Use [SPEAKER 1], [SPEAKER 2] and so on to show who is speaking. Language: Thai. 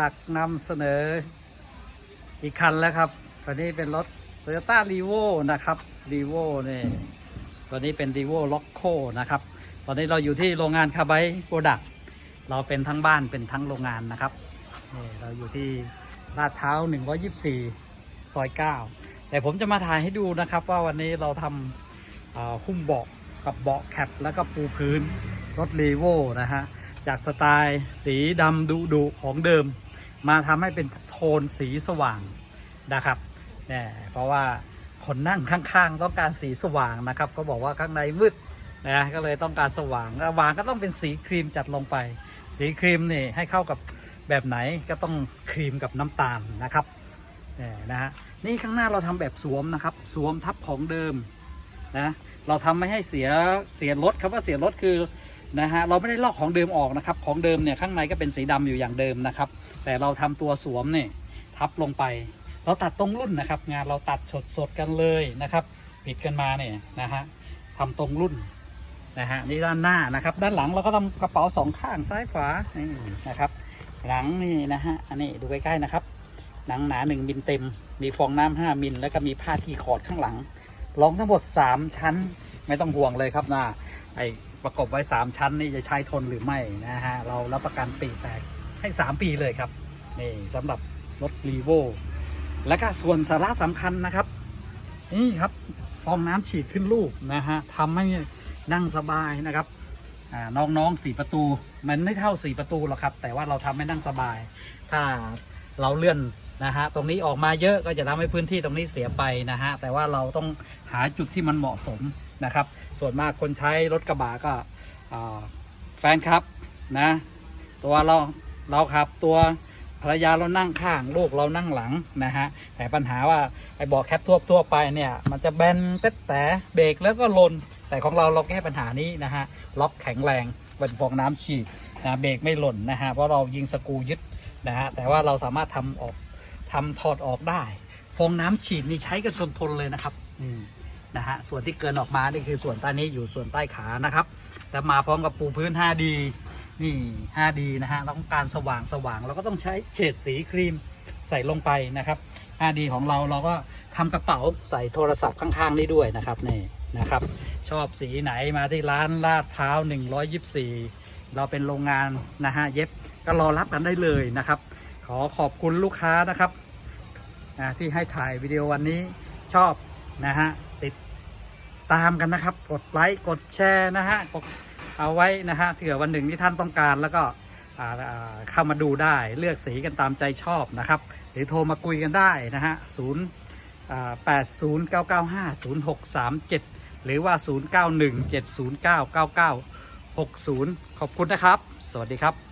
[SPEAKER 1] ดักนำเสนออีกคันแล้วครับตัวนี้เป็นรถ Toyota r e v o นะครับ r e v o นี่ตัวนี้เป็น r e v o l o c c o นะครับ ตอนนี้เราอยู่ที่โรงงานคาไบโปรดักเราเป็นทั้งบ้านเป็นทั้งโรงงานนะครับนี่เราอยู่ที่ลาดเท้า 124 ซอย 9 แต่ผมจะมาถ่ายให้ดูนะครับว่าวันนี้เราทำหุ้มเบาะกับเบาะแคปแล้วก็ปูพื้นรถรีโวนะฮะ จากสไตล์สีดำดุดุของเดิม มาทำให้เป็นโทนสีสว่างนะครับเนี่ยเพราะว่าคนนั่งข้างๆ ต้องการสีสว่างนะครับก็บอกว่าข้างในมืดนะก็เลยต้องการสว่างสว่างก็ต้องเป็นสีครีมจัดลงไป สีครีมนี่ให้เข้ากับแบบไหนก็ต้องครีมกับน้ำตาลนะครับเนี่ยนะฮะนี่ข้างหน้าเราทำแบบสวมนะครับ สวมทับของเดิมนะเราทำไม่ให้เสียเสียรถครับว่าเสียรถคือ นะฮะเราไม่ได้ลอกของเดิมออกนะครับ ของเดิมเนี่ยข้างในก็เป็นสีดำอยู่อย่างเดิมนะครับ แต่เราทำตัวสวมเนี่ยทับลงไป เราตัดตรงรุ่นนะครับ งานเราตัดสดๆกันเลยนะครับปิดกันมาเนี่ยนะฮะทำตรงรุ่นนะฮะนี่ด้านหน้านะครับ ด้านหลังเราก็ทำกระเป๋าสองข้างซ้ายขวานี่นะครับ หลังนี่นะฮะอันนี้ดูใกล้ๆนะครับ หนังหนาหนึ่งมิลเต็ม มีฟองน้ำห้ามิลแล้วก็มีผ้าที่ขอดข้างหลังรองทั้งหมดสามชั้น ไม่ต้องห่วงเลยครับนะไอ ประกบไว้ 3 ชั้นนี่จะใช้ทนหรือไม่นะฮะ เรารับประกันปีแตกให้ 3 ปีเลยครับ นี่สำหรับรถรีโวและก็ส่วนสาระสำคัญนะครับ นี่ครับฟองน้ำฉีดขึ้นลูกนะฮะทำให้นั่งสบายนะครับน้องๆสี่ประตู มันไม่เท่าสี่ประตูหรอกครับ แต่ว่าเราทำให้นั่งสบาย ถ้าเราเลื่อนนะฮะตรงนี้ออกมาเยอะก็จะทำให้พื้นที่ตรงนี้เสียไปนะฮะแต่ว่าเราต้องหาจุดที่มันเหมาะสม นะครับ ส่วนมากคนใช้รถกระบะก็แฟนครับนะ ตัวเราเราขับตัวภรรยาเรานั่งข้างลูกเรานั่งหลังนะฮะแต่ปัญหาว่าไอ้เบอกแคปทั่วทั่วไปเนี่ยมันจะแบนเต๊ะแต่เบรกแล้วก็ลน แต่ของเราเราแก้ปัญหานี้นะฮะล็อกแข็งแรงเป็นฟองน้ำฉีดนะเบรกไม่หล่นนะฮะเพราะเรายิงสกูยึดนะฮะแต่ว่าเราสามารถทำออกทำถอดออกได้ ฟองน้ำฉีดนี่ใช้กันจนทนเลยนะครับ อืม นะฮะส่วนที่เกินออกมานี่คือส่วนใต้นี้อยู่ส่วนใต้ขานะครับแต่มาพร้อมกับปูพื้น 5D นี่ 5D นะฮะต้องการสว่างสว่างเราก็ต้องใช้เฉดสีครีมใส่ลงไปนะครับ 5D ของเราเราก็ทำกระเป๋าใส่โทรศัพท์ข้างๆนี้ด้วยนะครับนี่นะครับ ชอบสีไหนมาที่ร้านลาดเท้า 124 เราเป็นโรงงานนะฮะเย็บก็รอรับกันได้เลยนะครับ ขอขอบคุณลูกค้านะครับที่ให้ถ่ายวิดีโอวันนี้ชอบ นะฮะติดตามกันนะครับ กดไลค์กดแชร์นะฮะกดเอาไว้นะฮะเผื่อวันหนึ่งที่ท่านต้องการแล้วก็เข้ามาดูได้เลือกสีกันตามใจชอบนะครับ หรือโทรมาคุยกันได้นะฮะศูนย์แปดศูนย์เก้าเก้าห้าศูนย์หกสามเจ็ดหรือว่าศูนย์เก้าหนึ่งเจ็ดศูนย์เก้าเก้าเก้าหกศูนย์ขอบคุณนะครับ สวัสดีครับ